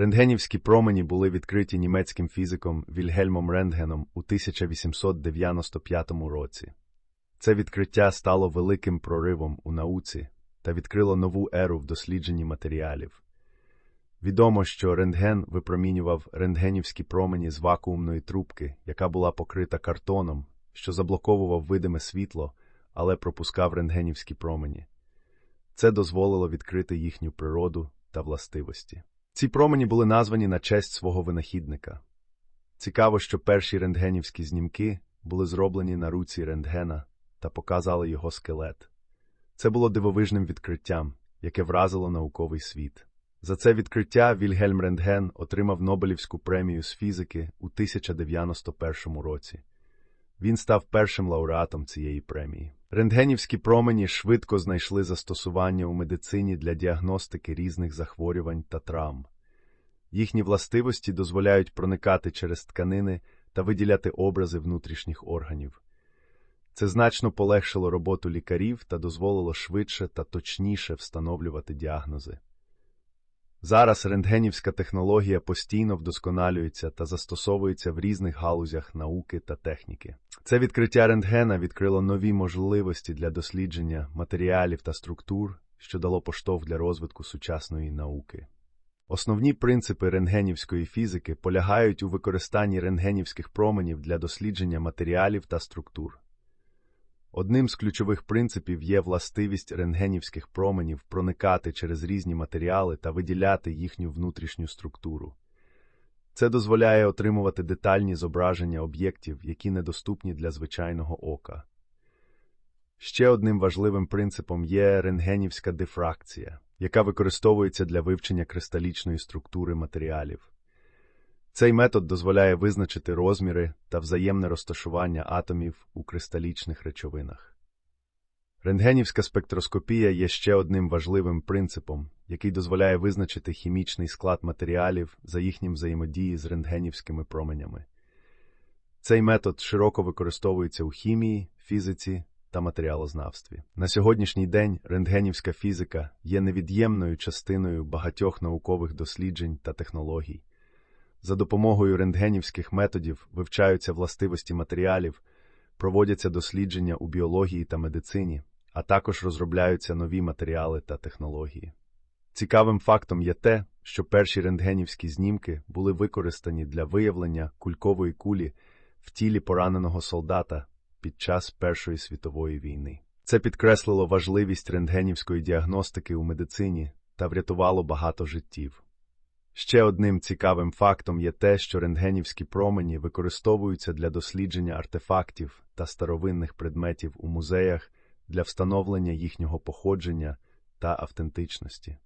Рентгенівські промені були відкриті німецьким фізиком Вільгельмом Рентгеном у 1895 році. Це відкриття стало великим проривом у науці та відкрило нову еру в дослідженні матеріалів. Відомо, що рентген випромінював рентгенівські промені з вакуумної трубки, яка була покрита картоном, що заблоковував видиме світло, але пропускав рентгенівські промені. Це дозволило відкрити їхню природу та властивості. Ці промені були названі на честь свого винахідника. Цікаво, що перші рентгенівські знімки були зроблені на руці рентгена та показали його скелет. Це було дивовижним відкриттям, яке вразило науковий світ. За це відкриття Вільгельм Рентген отримав Нобелівську премію з фізики у 1991 році. Він став першим лауреатом цієї премії. Рентгенівські промені швидко знайшли застосування у медицині для діагностики різних захворювань та травм. Їхні властивості дозволяють проникати через тканини та виділяти образи внутрішніх органів. Це значно полегшило роботу лікарів та дозволило швидше та точніше встановлювати діагнози. Зараз рентгенівська технологія постійно вдосконалюється та застосовується в різних галузях науки та техніки. Це відкриття рентгена відкрило нові можливості для дослідження матеріалів та структур, що дало поштовх для розвитку сучасної науки. Основні принципи рентгенівської фізики полягають у використанні рентгенівських променів для дослідження матеріалів та структур. Одним з ключових принципів є властивість рентгенівських променів проникати через різні матеріали та виділяти їхню внутрішню структуру. Це дозволяє отримувати детальні зображення об'єктів, які недоступні для звичайного ока. Ще одним важливим принципом є рентгенівська дифракція, яка використовується для вивчення кристалічної структури матеріалів. Цей метод дозволяє визначити розміри та взаємне розташування атомів у кристалічних речовинах. Рентгенівська спектроскопія є ще одним важливим принципом, який дозволяє визначити хімічний склад матеріалів за їхнім взаємодії з рентгенівськими променями. Цей метод широко використовується у хімії, фізиці та матеріалознавстві. На сьогоднішній день рентгенівська фізика є невід'ємною частиною багатьох наукових досліджень та технологій. За допомогою рентгенівських методів вивчаються властивості матеріалів, проводяться дослідження у біології та медицині, а також розробляються нові матеріали та технології. Цікавим фактом є те, що перші рентгенівські знімки були використані для виявлення кулькової кулі в тілі пораненого солдата під час Першої світової війни. Це підкреслило важливість рентгенівської діагностики у медицині та врятувало багато життів. Ще одним цікавим фактом є те, що рентгенівські промені використовуються для дослідження артефактів та старовинних предметів у музеях для встановлення їхнього походження та автентичності.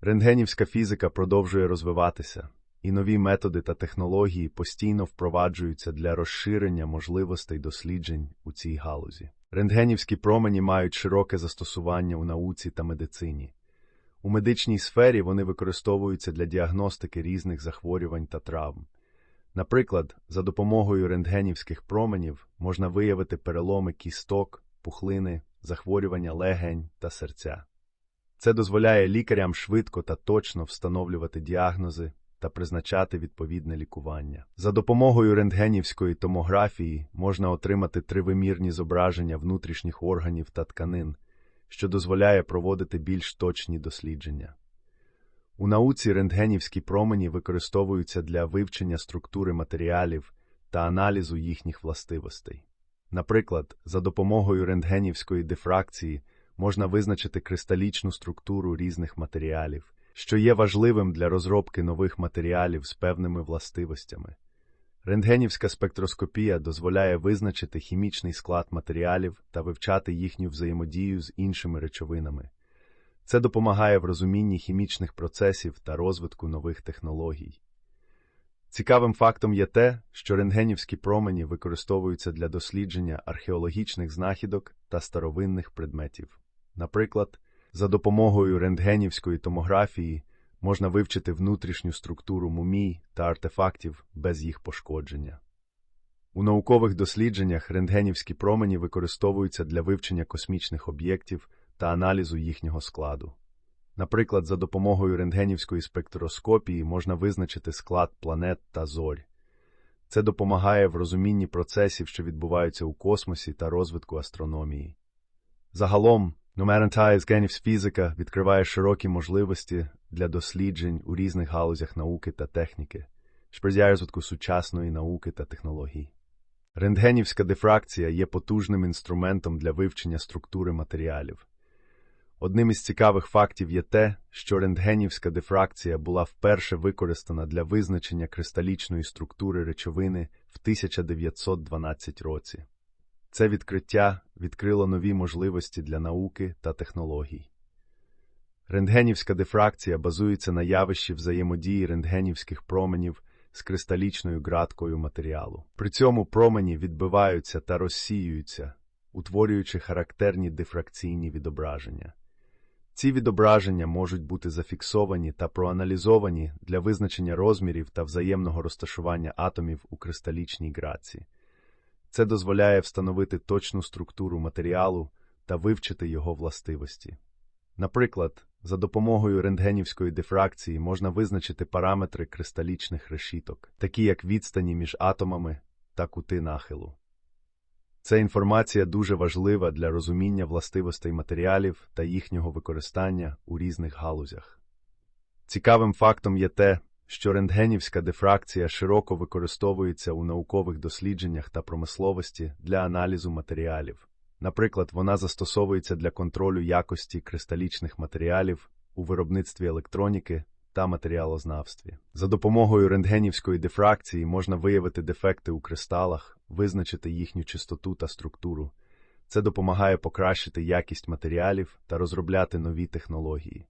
Рентгенівська фізика продовжує розвиватися, і нові методи та технології постійно впроваджуються для розширення можливостей досліджень у цій галузі. Рентгенівські промені мають широке застосування у науці та медицині. У медичній сфері вони використовуються для діагностики різних захворювань та травм. Наприклад, за допомогою рентгенівських променів можна виявити переломи кісток, пухлини, захворювання легень та серця. Це дозволяє лікарям швидко та точно встановлювати діагнози та призначати відповідне лікування. За допомогою рентгенівської томографії можна отримати тривимірні зображення внутрішніх органів та тканин що дозволяє проводити більш точні дослідження. У науці рентгенівські промені використовуються для вивчення структури матеріалів та аналізу їхніх властивостей. Наприклад, за допомогою рентгенівської дифракції можна визначити кристалічну структуру різних матеріалів, що є важливим для розробки нових матеріалів з певними властивостями. Рентгенівська спектроскопія дозволяє визначити хімічний склад матеріалів та вивчати їхню взаємодію з іншими речовинами. Це допомагає в розумінні хімічних процесів та розвитку нових технологій. Цікавим фактом є те, що рентгенівські промені використовуються для дослідження археологічних знахідок та старовинних предметів. Наприклад, за допомогою рентгенівської томографії можна вивчити внутрішню структуру мумій та артефактів без їх пошкодження. У наукових дослідженнях рентгенівські промені використовуються для вивчення космічних об'єктів, та аналізу їхнього складу. Наприклад, за допомогою рентгенівської спектроскопії можна визначити склад планет та зорь. Це допомагає в розумінні процесів, що відбуваються у космосі та розвитку астрономії. Загалом, Numerentize Genівс фізика відкриває широкі можливості для досліджень у різних галузях науки та техніки, сприяє розвитку сучасної науки та технологій. Рентгенівська дифракція є потужним інструментом для вивчення структури матеріалів. Одним із цікавих фактів є те, що рентгенівська дифракція була вперше використана для визначення кристалічної структури речовини в 1912 році. Це відкриття відкрило нові можливості для науки та технологій. Рентгенівська дифракція базується на явищі взаємодії рентгенівських променів з кристалічною ґраткою матеріалу. При цьому промені відбиваються та розсіюються, утворюючи характерні дифракційні відображення. Ці відображення можуть бути зафіксовані та проаналізовані для визначення розмірів та взаємного розташування атомів у кристалічній граці. Це дозволяє встановити точну структуру матеріалу та вивчити його властивості. Наприклад, за допомогою рентгенівської дифракції можна визначити параметри кристалічних решіток, такі як відстані між атомами та кути нахилу. Ця інформація дуже важлива для розуміння властивостей матеріалів та їхнього використання у різних галузях. Цікавим фактом є те, що рентгенівська дифракція широко використовується у наукових дослідженнях та промисловості для аналізу матеріалів. Наприклад, вона застосовується для контролю якості кристалічних матеріалів у виробництві електроніки та матеріалознавстві. За допомогою рентгенівської дифракції можна виявити дефекти у кристалах, визначити їхню чистоту та структуру. Це допомагає покращити якість матеріалів та розробляти нові технології.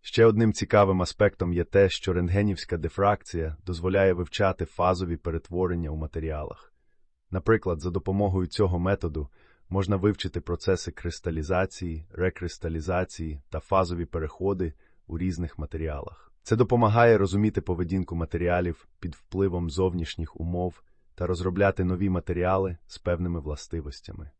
Ще одним цікавим аспектом є те, що рентгенівська дифракція дозволяє вивчати фазові перетворення у матеріалах. Наприклад, за допомогою цього методу можна вивчити процеси кристалізації, рекристалізації та фазові переходи у різних матеріалах. Це допомагає розуміти поведінку матеріалів під впливом зовнішніх умов та розробляти нові матеріали з певними властивостями.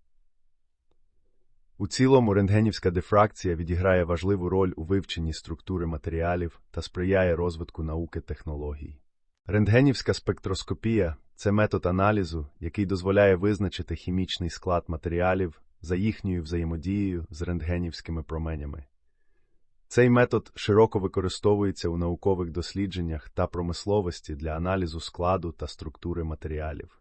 У цілому рентгенівська дифракція відіграє важливу роль у вивченні структури матеріалів та сприяє розвитку науки технологій. Рентгенівська спектроскопія це метод аналізу, який дозволяє визначити хімічний склад матеріалів за їхньою взаємодією з рентгенівськими променями. Цей метод широко використовується у наукових дослідженнях та промисловості для аналізу складу та структури матеріалів.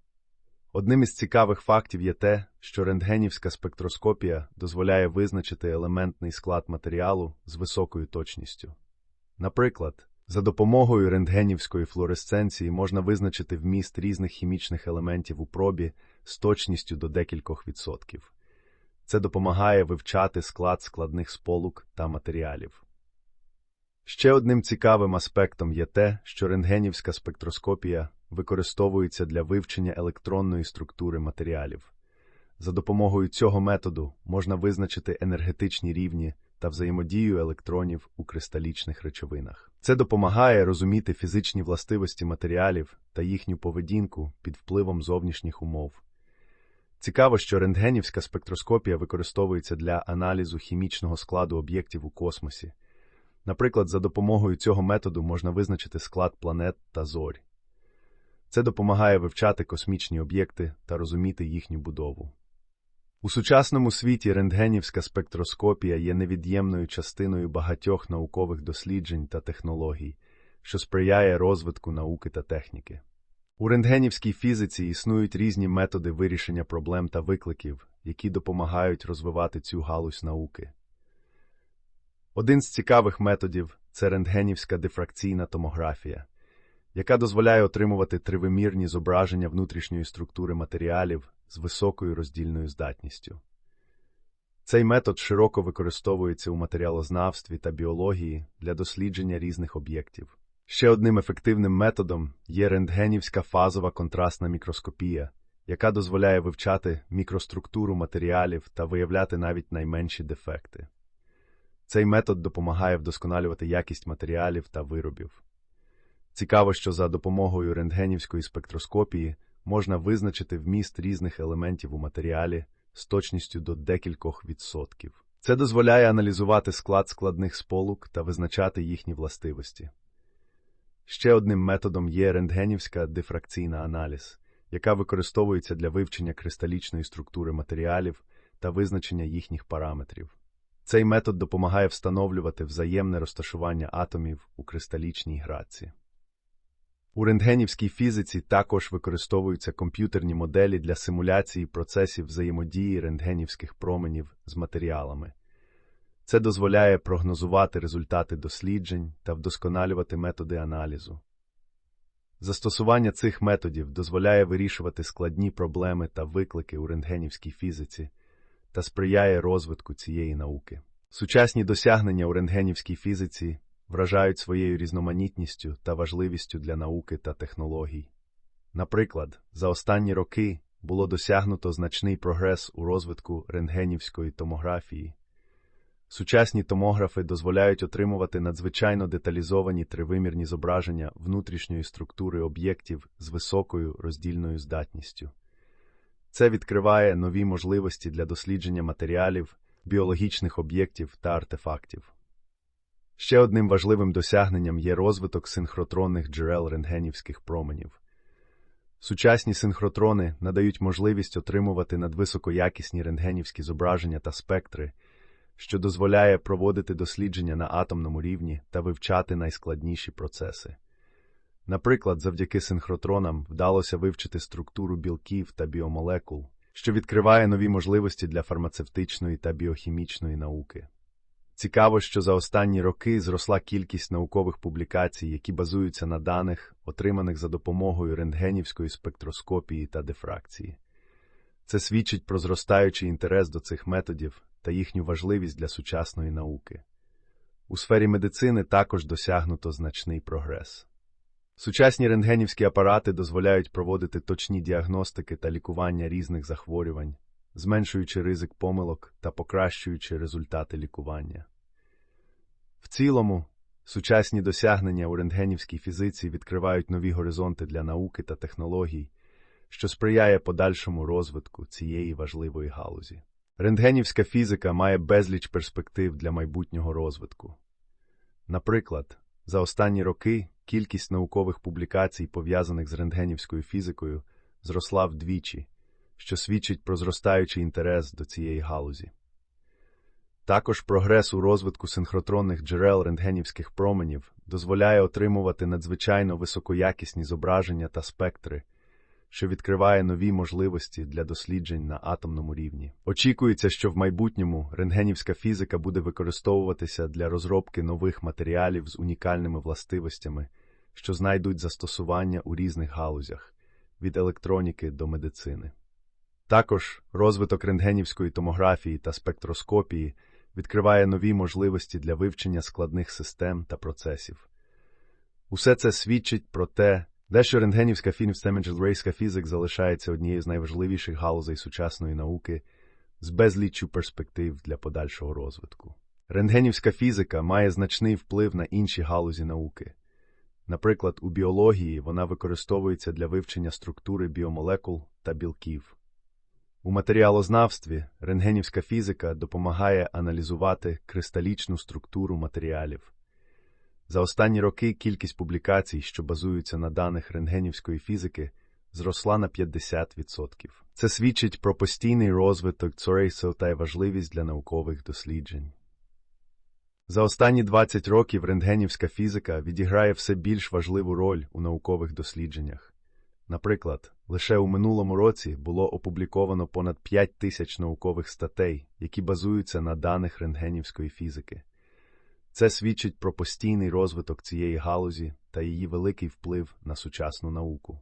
Одним із цікавих фактів є те, що рентгенівська спектроскопія дозволяє визначити елементний склад матеріалу з високою точністю. Наприклад, за допомогою рентгенівської флуоресценції можна визначити вміст різних хімічних елементів у пробі з точністю до декількох відсотків. Це допомагає вивчати склад складних сполук та матеріалів. Ще одним цікавим аспектом є те, що рентгенівська спектроскопія використовується для вивчення електронної структури матеріалів. За допомогою цього методу можна визначити енергетичні рівні та взаємодію електронів у кристалічних речовинах. Це допомагає розуміти фізичні властивості матеріалів та їхню поведінку під впливом зовнішніх умов. Цікаво, що рентгенівська спектроскопія використовується для аналізу хімічного складу об'єктів у космосі. Наприклад, за допомогою цього методу можна визначити склад планет та зорь. Це допомагає вивчати космічні об'єкти та розуміти їхню будову. У сучасному світі рентгенівська спектроскопія є невід'ємною частиною багатьох наукових досліджень та технологій, що сприяє розвитку науки та техніки. У рентгенівській фізиці існують різні методи вирішення проблем та викликів, які допомагають розвивати цю галузь науки. Один з цікавих методів це рентгенівська дифракційна томографія, яка дозволяє отримувати тривимірні зображення внутрішньої структури матеріалів з високою роздільною здатністю. Цей метод широко використовується у матеріалознавстві та біології для дослідження різних об'єктів. Ще одним ефективним методом є рентгенівська фазова контрастна мікроскопія, яка дозволяє вивчати мікроструктуру матеріалів та виявляти навіть найменші дефекти. Цей метод допомагає вдосконалювати якість матеріалів та виробів. Цікаво, що за допомогою рентгенівської спектроскопії можна визначити вміст різних елементів у матеріалі з точністю до декількох відсотків. Це дозволяє аналізувати склад складних сполук та визначати їхні властивості. Ще одним методом є рентгенівська дифракційна аналіз, яка використовується для вивчення кристалічної структури матеріалів та визначення їхніх параметрів. Цей метод допомагає встановлювати взаємне розташування атомів у кристалічній граці. У рентгенівській фізиці також використовуються комп'ютерні моделі для симуляції процесів взаємодії рентгенівських променів з матеріалами. Це дозволяє прогнозувати результати досліджень та вдосконалювати методи аналізу. Застосування цих методів дозволяє вирішувати складні проблеми та виклики у рентгенівській фізиці та сприяє розвитку цієї науки. Сучасні досягнення у рентгенівській фізиці вражають своєю різноманітністю та важливістю для науки та технологій. Наприклад, за останні роки було досягнуто значний прогрес у розвитку рентгенівської томографії. Сучасні томографи дозволяють отримувати надзвичайно деталізовані тривимірні зображення внутрішньої структури об'єктів з високою роздільною здатністю. Це відкриває нові можливості для дослідження матеріалів, біологічних об'єктів та артефактів. Ще одним важливим досягненням є розвиток синхротронних джерел рентгенівських променів. Сучасні синхротрони надають можливість отримувати надвисокоякісні рентгенівські зображення та спектри, що дозволяє проводити дослідження на атомному рівні та вивчати найскладніші процеси. Наприклад, завдяки синхротронам вдалося вивчити структуру білків та біомолекул, що відкриває нові можливості для фармацевтичної та біохімічної науки. Цікаво, що за останні роки зросла кількість наукових публікацій, які базуються на даних, отриманих за допомогою рентгенівської спектроскопії та дифракції. Це свідчить про зростаючий інтерес до цих методів та їхню важливість для сучасної науки. У сфері медицини також досягнуто значний прогрес. Сучасні рентгенівські апарати дозволяють проводити точні діагностики та лікування різних захворювань, зменшуючи ризик помилок та покращуючи результати лікування. В цілому, сучасні досягнення у рентгенівській фізиці відкривають нові горизонти для науки та технологій, що сприяє подальшому розвитку цієї важливої галузі. Рентгенівська фізика має безліч перспектив для майбутнього розвитку. Наприклад, за останні роки кількість наукових публікацій, пов'язаних з рентгенівською фізикою, зросла вдвічі, що свідчить про зростаючий інтерес до цієї галузі. Також прогрес у розвитку синхротронних джерел рентгенівських променів дозволяє отримувати надзвичайно високоякісні зображення та спектри, що відкриває нові можливості для досліджень на атомному рівні. Очікується, що в майбутньому рентгенівська фізика буде використовуватися для розробки нових матеріалів з унікальними властивостями, що знайдуть застосування у різних галузях від електроніки до медицини. Також розвиток рентгенівської томографії та спектроскопії відкриває нові можливості для вивчення складних систем та процесів. Усе це свідчить про те, дещо рентгенівська фінівстеменджелрейська фізик залишається однією з найважливіших галузей сучасної науки з безліччю перспектив для подальшого розвитку. Рентгенівська фізика має значний вплив на інші галузі науки. Наприклад, у біології вона використовується для вивчення структури біомолекул та білків. У матеріалознавстві рентгенівська фізика допомагає аналізувати кристалічну структуру матеріалів. За останні роки кількість публікацій, що базуються на даних рентгенівської фізики, зросла на 50%. Це свідчить про постійний розвиток цорейсу та й важливість для наукових досліджень. За останні 20 років рентгенівська фізика відіграє все більш важливу роль у наукових дослідженнях. Наприклад, лише у минулому році було опубліковано понад 5 тисяч наукових статей, які базуються на даних рентгенівської фізики. Це свідчить про постійний розвиток цієї галузі та її великий вплив на сучасну науку.